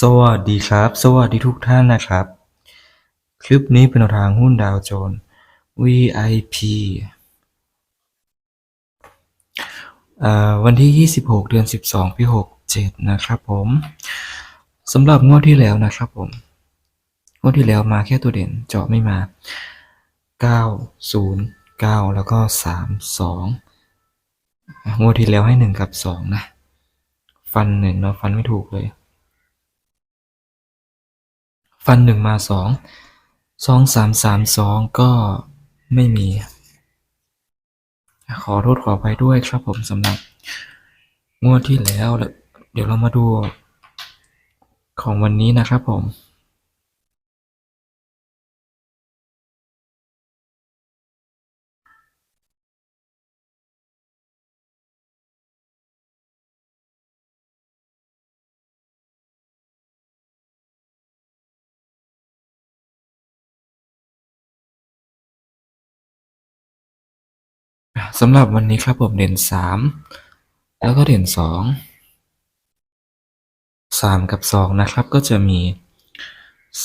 สวัสดีครับ สวัสดีทุกท่านนะครับ คลิปนี้เป็นแนวทางหุ้นดาวโจนส์ VIP อ่อวันที่ 26 เดือน 12 ปี67 นะครับผมสำหรับงวดที่แล้วนะครับผม งวดที่แล้วมาแค่ตัวเด่นเจาะไม่มา 9 0 9 แล้วก็ 3 2 งวดที่แล้วให้ 1 กับ 2 นะ ฟันหนึ่งเนาะฟันไม่ถูกเลย ฟันหนึ่งมาสองสองสามสามสองก็ไม่มี ขอโทษขอไปด้วยครับผมสำหรับ งวดที่แล้วแล้วเดี๋ยวเรามาดู ของวันนี้นะครับผม สำหรับวันนี้ครับผมเด่นสามแล้วก็เด่นสองสามกับสองนะครับก็จะมี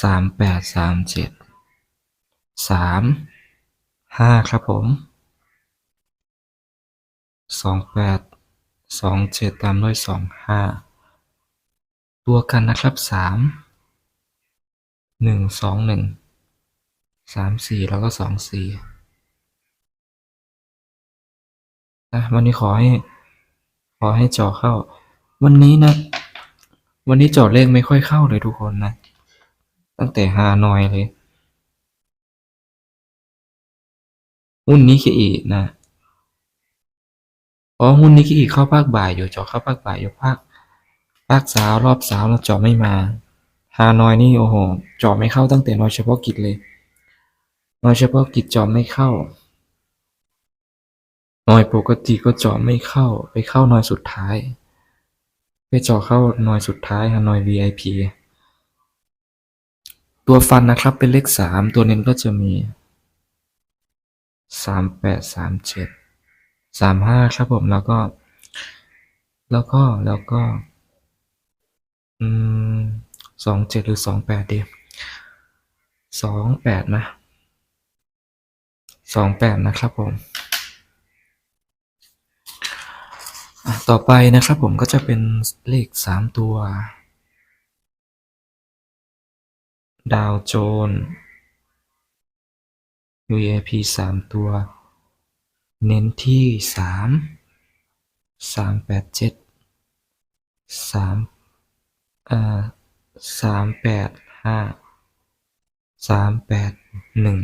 สามแปดสามเจ็ดสามห้าครับผมสองแปดสองเจ็ดตามด้วยสองห้าตัวกันนะครับสามหนึ่งสองหนึ่งสามสี่แล้วก็สองสี่ นะวันนี้ขอให้ ขอให้เจาะเข้า วันนี้นะ วันนี้เจาะเลขไม่ค่อยเข้าเลยทุกคนนะ ตั้งแต่ฮานอยเลยหุ้นนี้คิอีนะอ๋อหุ้นนี้คิอีเข้าภาคบ่ายอยู่เจาะเข้าภาคบ่ายอยู่ภาคภาคเช้ารอบเช้าแล้วเจาะไม่มาฮานอยนี่โอ้โหเจาะไม่เข้าตั้งแต่นอยเฉพาะกิจเลยนอยเฉพาะกิจเจาะไม่เข้า หน่อยปกติก็เจาะไม่เข้า ไปเข้าหน่อยสุดท้าย ไปเจาะเข้าหน่อยสุดท้ายฮะหน่อย VIP ตัวฟันนะครับเป็นเลขสามตัวเน้นก็จะมีสามแปดสามเจ็ดสามห้าครับผมแล้วก็ แล้วก็แล้วก็ อืมสองเจ็ดหรือสองแปดดีสองแปดนะสองแปดนะครับผม อะ ต่อไปนะครับผมก็จะเป็นเลขสามตัว ดาวโจนส์ UAP สามตัว เน้นที่สามสามแปดเจ็ดสามเอ่อสามแปดห้าสามแปดหนึ่ง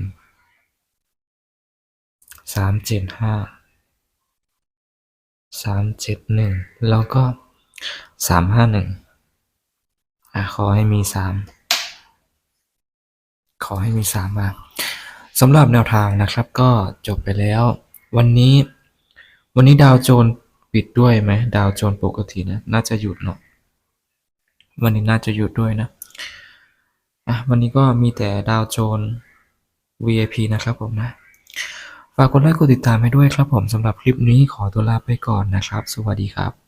สามเจ็ดห้า สามเจ็ดหนึ่งแล้วก็สามห้าหนึ่งอะขอให้มีสามขอให้มีสามมาสำหรับแนวทางนะครับก็จบไปแล้ว วันนี้ วันนี้ดาวโจนปิดด้วยไหมดาวโจนปกตินะ น่าจะหยุดเนาะวันนี้น่าจะหยุดด้วยนะอะวันนี้ก็มีแต่ดาวโจน VIP นะครับผมนะ ฝากกดไลค์ กดติดตามให้ด้วยครับผม สำหรับคลิปนี้ขอตัวลาไปก่อนนะครับ สวัสดีครับ